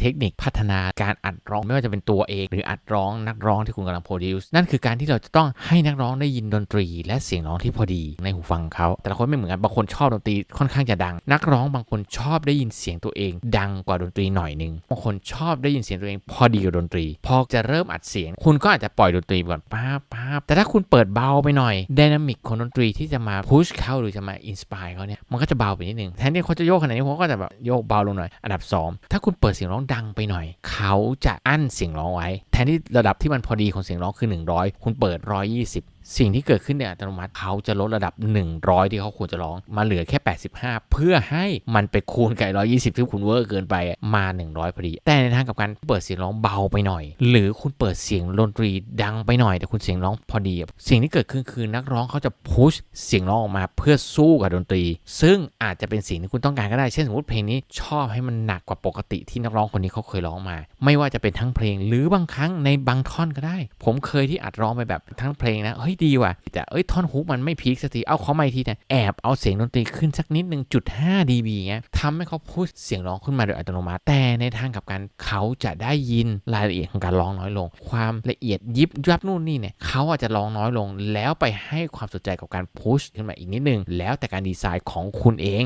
เทคนิคพัฒนาการอัดร้องไม่ว่าจะเป็นตัวเองหรืออัดร้องนักร้องที่คุณกำลังโปรดิวซ์นั่นคือการที่เราจะต้องให้นักร้องได้ยินดนตรี และเสียงร้องที่พอดีในหูฟังเขา แต่ละคนไม่เหมือนกันบางคนชอบดนตรีค่อนข้างจะดัง นักร้องบางคนชอบได้ยินเสียงตัวเอง ดังกว่าดนตรีหน่อยนึงบางคนชอบได้ยินเสียงตัวเอง พอดีกับดนตรี พอจะเริ่มอัดเสียง คุณก็อาจจะปล่อยดนตรีก่อนป้าป้าแต่ถ้าคุณเปิดเบาไปหน่อยดินามิกของดนตรีที่จะมาพุชเขาหรือจะมาอินสปายเขาเนี่ยมันก็จะเบาไปนิดนึงแทนที่เขาจะโยกขนาดนี้เขาก็จะแบบโยกเบาลงหน่อยอันดับ 2 ถ้าคุณเปิดเสียงร้องดังไปหน่อย เขาจะอั้นเสียงร้องไว้ นที่ระดับที่มันพอดีของเสียงร้องคือ 100 คุณเปิด 120 สิ่งที่เกิดขึ้นเนี่ยอัตโนมัติเขาจะลดระดับ 100 ที่เขาควรจะร้องมาเหลือแค่ 85 เพื่อให้มันไปคูณกับ120 ที่คุณเวอร์เกินไปมา 100 พอดี แต่ในทางกับกันเปิดเสียงร้องเบาไปหน่อย หรือคุณเปิดเสียงดนตรีดังไปหน่อย แต่คุณเสียงร้องพอดี สิ่งที่เกิดขึ้นคือนักร้องเขาจะพุชเสียงร้องออกมาเพื่อสู้กับดนตรี ซึ่งอาจจะเป็นสิ่งที่คุณต้องการก็ได้เช่นสมมติเพลงนี้ชอบให้มันหนักกว่าปกติที่นักร้องคนนี้เขาเคยร้องมา ไม่ว่าจะเป็นทั้งเพลงหรือบางครั้งในบางท่อนก็ได้ ผมเคยที่อัดร้องไปแบบทั้งเพลงนะ เฮ้ยดีว่ะ แต่เอ้ยท่อนฮุกมันไม่พีคสักที เอาเขามาอีกทีนะแอบเอาเสียงดนตรีขึ้นสักนิดหนึ่งจุดห้าดีบีเงี้ยทำให้เขาพูดเสียงร้องขึ้นมาโดยอัตโนมัติ แต่ในทางกับกันเขาจะได้ยินรายละเอียดของการร้องน้อยลง ความละเอียดยิบยับนู่นนี่เนี่ยเขาอาจจะร้องน้อยลง แล้วไปให้ความสนใจกับการพุชขึ้นมาอีกนิดนึงแล้วแต่การดีไซน์ของคุณเอง